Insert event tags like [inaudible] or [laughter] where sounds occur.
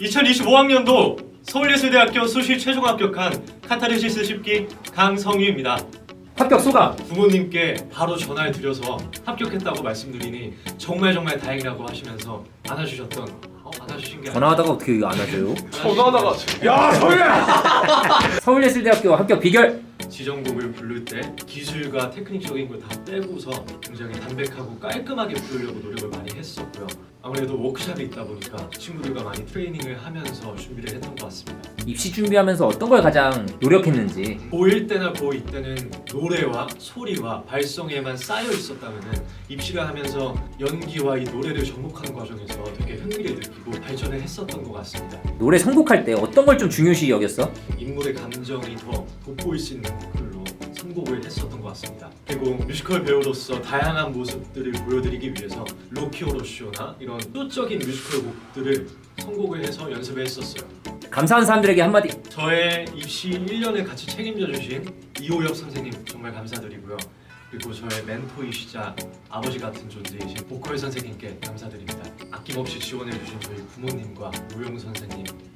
2025학년도 서울예술대학교 수시 최종 합격한 카타르시스 10기 강성유입니다. 합격 소감. 부모님께 바로 전화를 드려서 합격했다고 말씀드리니 정말 정말 다행이라고 하시면서 안아주셨던 어, 안아주신 게 전화하다가 어떻게 이거 안 하죠? 전화하다가 야 서울. [laughs] 서울예술대학교 합격 비결. 지정곡을 부를 때 기술과 테크닉적인 걸 다 빼고서 굉장히 담백하고 깔끔하게 부르려고 노력을 많이 했었고요. 아무래도 워크숍이 있다 보니까 친구들과 많이 트레이닝을 하면서 준비를 했던 것 같습니다. 입시 준비하면서 어떤 걸 가장 노력했는지. 고1 때나 고2 때는 노래와 소리와 발성에만 쌓여 있었다면 입시를 하면서 연기와 이 노래를 접목하는 과정에서 되게 흥미를 발전을 했었던 것 같습니다. 노래 선곡할 때 어떤 걸 좀 중요시 여겼어? 인물의 감정이 더 돋보일 수 있는 곡들로 선곡을 했었던 것 같습니다. 그리고 뮤지컬 배우로서 다양한 모습들을 보여드리기 위해서 로키오로 쇼나 이런 소적인 뮤지컬 곡들을 선곡을 해서 연습을 했었어요. 감사한 사람들에게 한마디. 저의 입시 1년을 같이 책임져 주신 이호엽 선생님 정말 감사드리고요. 그리고 저의 멘토이시자 아버지 같은 존재이신 보컬 선생님께 감사드립니다. 아낌없이 지원해 주신 저희 부모님과 무용 선생님